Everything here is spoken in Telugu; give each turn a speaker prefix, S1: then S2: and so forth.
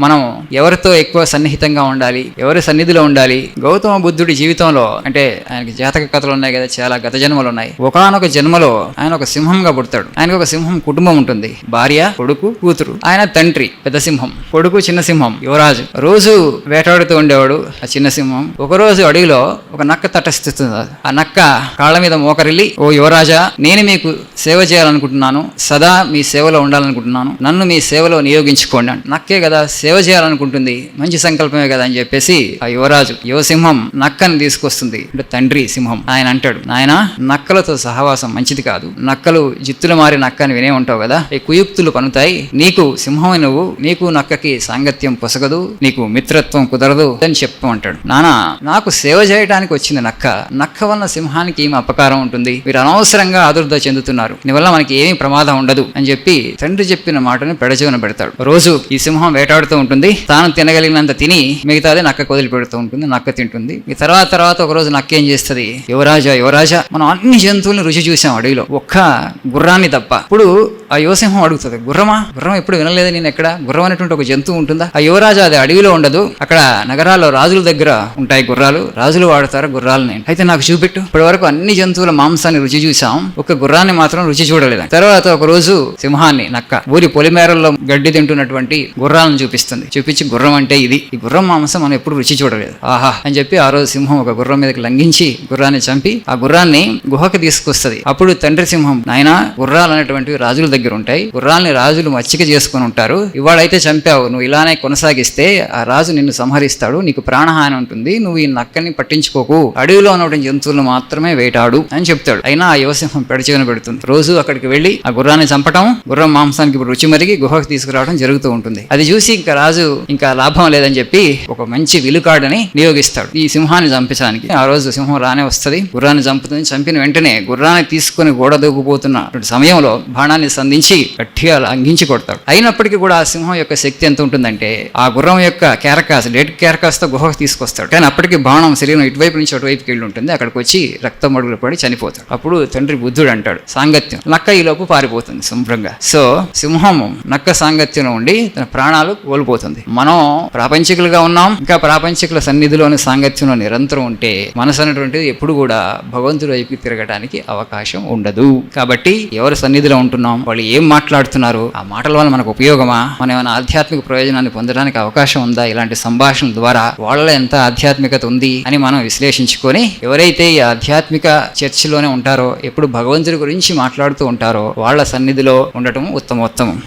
S1: మనం ఎవరితో ఎక్కువ సన్నిహితంగా ఉండాలి? ఎవరి సన్నిధిలో ఉండాలి? గౌతమ బుద్ధుడి జీవితంలో అంటే ఆయనకి జాతక కథలు ఉన్నాయి కదా చాలా గత జన్మలు ఉన్నాయి. ఒకనొక జన్మలో ఆయన ఒక సింహంగా పుడతాడు. ఆయనకు ఒక సింహం కుటుంబం ఉంటుంది. భార్య కొడుకు కూతురు. ఆయన తండ్రి పెద్ద సింహం. కొడుకు చిన్న సింహం. యువరాజు. రోజు వేటాడుతూ ఉండేవాడు ఆ చిన్న సింహం. ఒకరోజు అడవిలో ఒక నక్క తటస్థిస్తుంది. ఆ నక్క కాళ్ళ మీద మోకరిల్లి ఓ యువరాజా నేను మీకు సేవ చేయాలనుకుంటున్నాను. సదా మీ సేవలో ఉండాలనుకుంటున్నాను. నన్ను మీ సేవలో నియోగించుకోండి నక్కే కదా సేవ చేయాలనుకుంటుంది. మంచి సంకల్పమే కదా అని చెప్పేసి ఆ యువరాజు యువసింహం నక్కని తీసుకొస్తుంది. అంటే తండ్రి సింహం. ఆయన అంటాడు నాయన నక్కలతో సహవాసం మంచిది కాదు. నక్కలు జిత్తులు మారి నక్కని వినే ఉంటావు కదా. ఈ కుయుక్తులు పనుతాయి. నీకు సింహం నువ్వు. నీకు నక్కకి సాంగత్యం పొసగదు. నీకు మిత్రత్వం కుదరదు అని చెప్పమంటాడు అంటాడు. నానా నాకు సేవ చేయడానికి వచ్చింది నక్క. నక్క వల్ల సింహానికి ఏమి అపకారం ఉంటుంది? మీరు అనవసరంగా ఆదుర్ద చెందుతున్నారు. నీ వల్ల మనకి ఏమీ ప్రమాదం ఉండదు అని చెప్పి తండ్రి చెప్పిన మాటని పెడచెవిన పెడతాడు. రోజు ఈ సింహం వేటాడుతూ ఉంటుంది. తాను తినగలిగినంత తిని మిగతాది నక్క వదిలిపెడుతూ ఉంటుంది నక్క తింటుంది. ఈ తర్వాత తర్వాత ఒక రోజు నక్క ఏం చేస్తుంది? యువరాజా యువరాజా మనం అన్ని జంతువులను రుచి చూసాం అడవిలో. ఒక్క గుర్రాన్ని తప్ప. ఇప్పుడు ఆ యువసింహం అడుగుతుంది గుర్రమా? గుర్రం ఎప్పుడు వినలేదు నేను ఎక్కడ? గుర్రం అనేటువంటి ఒక జంతువు ఉంటుందా? ఆ యువరాజు అది అడవిలో ఉండదు. అక్కడ నగరాల్లో రాజుల దగ్గర ఉంటాయి గుర్రాలు. రాజులు వాడతారు గుర్రాలని. అయితే నాకు చూపెట్టు. ఇప్పటి వరకు అన్ని జంతువుల మాంసాన్ని రుచి చూసాం ఒక గుర్రాన్ని మాత్రం రుచి చూడలేదు తర్వాత ఒక రోజు సింహాన్ని నక్క ఊరి పొలిమేరల్లో గడ్డి తింటున్నటువంటి గుర్రాలను చూపిస్తుంది. చూపించి గుర్రం అంటే ఇది. ఈ గుర్రం మాంసం మనం ఎప్పుడు రుచి చూడలేదు. ఆహా అని చెప్పి ఆ రోజు సింహం ఒక గుర్రం మీదకి లంఘించి గుర్రాన్ని చంపి ఆ గుర్రాన్ని గుహకి తీసుకొస్తుంది. అప్పుడు తండ్రి సింహం నాయన గుర్రాలు అనేటువంటివి రాజుల దగ్గర ఉంటాయి. గుర్రాల్ని రాజులు మచ్చిక చేసుకుని ఉంటారు. ఇవాళైతే చంపావు నువ్వు ఇలానే కొనసాగిస్తే ఆ రాజు నిన్ను సంహరిస్తాడు నీకు ప్రాణహాని ఉంటుంది నువ్వు ఈ నక్కని పట్టించుకోకు. అడవిలో ఉన్నటువంటి జంతువులను మాత్రమే వేటాడు అని చెప్తాడు. అయినా ఆ యువసింహం పెడచెవిన పెడుతుంది. రోజు అక్కడికి వెళ్ళి ఆ గుర్రాన్ని చంపటం గుర్రం మాంసానికి ఇప్పుడు రుచి మరిగి గుహకు తీసుకురావడం జరుగుతూ ఉంటుంది. అది చూసి ఇంకా రాజు ఇంకా లాభం లేదని చెప్పి ఒక మంచి విలుకాడని నియోగిస్తాడు. ఈ సింహాన్ని చంపించడానికి ఆ రోజు సింహం రానే వస్తది. గుర్రాన్ని చంపుతుంది. చంపిన వెంటనే గుర్రాన్ని తీసుకుని గోడ దూకుపోతున్న సమయంలో బాణాన్ని సంధించి గట్టిగా అంగించి కొడతాడు. అయినప్పటికీ కూడా ఆ సింహం యొక్క శక్తి ఎంత ఉంటుందంటే ఆ గుర్రం యొక్క క్యారకాస్ డెడ్ క్యారకాస్తో గుహకు తీసుకొస్తాడు. కానీ అప్పటికి బాణం శరీరం ఇటువైపు నుంచి అటువైపుకి వెళ్ళి ఉంటుంది అక్కడికి వచ్చి రక్తం మడుగులు పడి చనిపోతాడు. అప్పుడు తండ్రి బుద్ధుడు అంటాడు సాంగత్యం నక్క ఈ లోపు పారిపోతుంది శుభ్రంగా. సో సింహం నక్క సాంగత్యంలో ఉండి తన ప్రాణాలు కోల్పోతుంది. మనం ప్రాపంచికులుగా ఉన్నాం. ఇంకా ప్రాపంచికుల సన్నిధిలోని సాంగత్యంలో నిరంతరం ఉంటే మనసు అనేటువంటిది ఎప్పుడు కూడా భగవంతుడి వైపు తిరగడానికి అవకాశం ఉండదు. కాబట్టి ఎవరి సన్నిధిలో ఉంటున్నాం వాళ్ళు ఏం మాట్లాడుతున్నారు? ఆ మాటల వల్ల మనకు ఉపయోగమా? మనం ఏమైనా ఆధ్యాత్మిక ప్రయోజనాన్ని పొందడానికి అవకాశం ఉందా? ఇలాంటి సంభాషణ ద్వారా వాళ్ళలో ఎంత ఆధ్యాత్మికత ఉంది అని మనం విశ్లేషించుకొని ఎవరైతే ఈ ఆధ్యాత్మిక చర్చిలోనే ఉంటారో ఎప్పుడు భగవంతుడి గురించి మాట్లాడుతూ ఉంటారో వాళ్ళ సన్నిధిలో ఉండటం ఉత్తమోత్తమం.